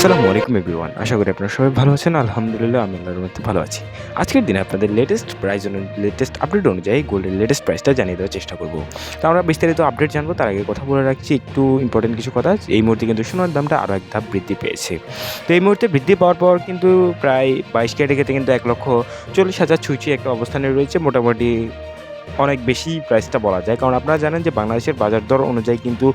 আসসালামু আলাইকুম এভরিওয়ান, আশা করি আপনারা সবাই ভালো আছেন। আলহামদুলিল্লাহ আমি আল্লাহর মধ্যে ভালো আছি। আজকের দিনে আপনাদের লেটেস্ট প্রাইস লেটেস্ট আপডেট অনুযায়ী গোল্ডের লেটেস্ট প্রাইসটা জানিয়ে দেওয়ার চেষ্টা করব। তো আমরা বিস্তারিত আপডেট জানব, তার আগে কথা বলে রাখছি একটু ইম্পর্টেন্ট কিছু কথা। এই মুহূর্তে কিন্তু সোনার দামটা আরও এক ধাপ বৃদ্ধি পেয়েছে। তো এই মুহূর্তে বৃদ্ধি পাওয়ার পর কিন্তু প্রায় বাইশ ক্যারেটে ক্ষেত্রে কিন্তু এক লক্ষ চল্লিশ হাজার ছুঁচি একটা অবস্থানে রয়েছে। মোটামুটি অনেক বেশি প্রাইসটা বলা যায়। কারণ আপনারা জানেন যে বাংলাদেশের বাজার দর অনুযায়ী কিন্তু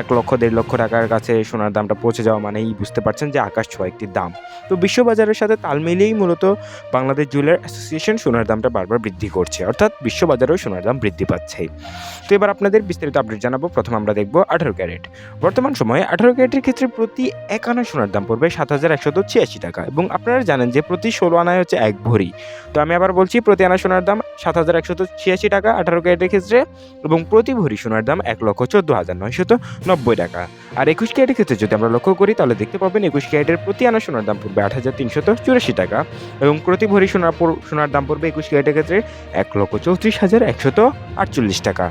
এক লক্ষ, দেড় লক্ষ টাকার কাছে সোনার দামটা পৌঁছে যাওয়া মানেই বুঝতে পারছেন যে আকাশ ছোঁয়া একটি দাম। তো বিশ্ববাজারের সাথে তাল মিলিয়েই মূলত বাংলাদেশ জুয়েলার অ্যাসোসিয়েশন সোনার দামটা বারবার বৃদ্ধি করছে। অর্থাৎ বিশ্ববাজারেও সোনার দাম বৃদ্ধি পাচ্ছে। তো এবার আপনাদের বিস্তারিত আপডেট জানাব। প্রথম আমরা দেখব আঠারো ক্যারেট। বর্তমান সময়ে আঠারো ক্যারেটের ক্ষেত্রে প্রতি এক আনা সোনার দাম পড়বে সাত হাজার একশত ছিয়াশি টাকা এবং আপনারা জানেন যে প্রতি ষোলো আনায় হচ্ছে এক ভরি। তো আমি আবার বলছি, প্রতি আনা সোনার দাম সাত হাজার একশত ছিয়াশি টাকা আঠারো ক্যারেটের ক্ষেত্রে এবং প্রতি ভরি সোনার দাম এক লক্ষ চোদ্দ হাজার নয়শত নব্বই টাকা। আর একুশ ক্যারেটের ক্ষেত্রে যদি আমরা লক্ষ্য করি, তাহলে দেখতে পাবেন একুশ ক্যারেটের প্রতি আনা সোনার দাম পড়বে আট হাজার তিনশত চুরাশি টাকা এবং প্রতি ভরি সোনার সোনার দাম পড়বে একুশ ক্যারেটের ক্ষেত্রে এক লক্ষ চৌত্রিশ হাজার একশত আটচল্লিশ টাকা।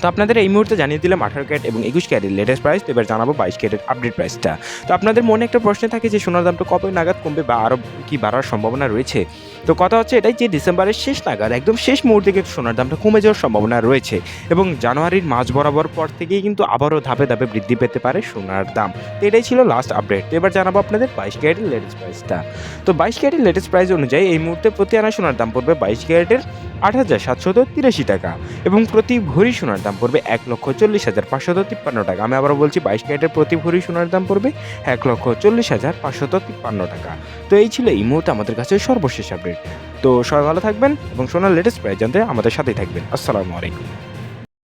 তো আপনাদের এই মুহূর্তে জানিয়ে দিলাম আঠারো ক্যারেট এবং একুশ ক্যারেট লেটেস্ট প্রাইস তো এবার জানাব বাইশ ক্যারেট আপডেট প্রাইসটা তো আপনাদের মনে একটা প্রশ্ন থাকে যে সোনার দামটা কবে নাগাদ কমবে বা আরও কি বাড়ার সম্ভাবনা রয়েছে? তো কথা হচ্ছে এটাই যে ডিসেম্বরের শেষ নাগাদ, একদম শেষ মুহূর্তে কিন্তু সোনার দামটা কমে যাওয়ার সম্ভাবনা রয়েছে এবং জানুয়ারির মাঝ বরাবর পর থেকেই কিন্তু আবারও ধাপে ধাপে বৃদ্ধি পেতে পারে সোনার দাম। তো এটাই ছিল লাস্ট আপডেট তো এবার জানাব আপনাদের বাইশ ক্যারেটের লেটেস্ট প্রাইসটা তো বাইশ ক্যারেটের লেটেস্ট প্রাইস অনুযায়ী এই মুহূর্তে প্রতি আনা সোনার দাম পড়বে বাইশ ক্যারেটের আট হাজার সাতশত তিরাশি টাকা এবং প্রতি ভরি সোনার দাম পড়বে এক লক্ষ চল্লিশ হাজার পাঁচশত তিপ্পান্ন টাকা। আমি আবার বলছি, বাইশ ক্যারেটের প্রতি ভরি সোনার দাম পড়বে এক লক্ষ চল্লিশ হাজার পাঁচশত তিপ্পান্ন টাকা। তো এই ছিল এই মুহূর্তে আমাদের কাছে সর্বশেষ আপডেট তো সবাই ভালো থাকবেন এবং সোনার লেটেস্ট প্রাইস জানতে আমাদের সাথেই থাকবেন। আসসালামু আলাইকুম।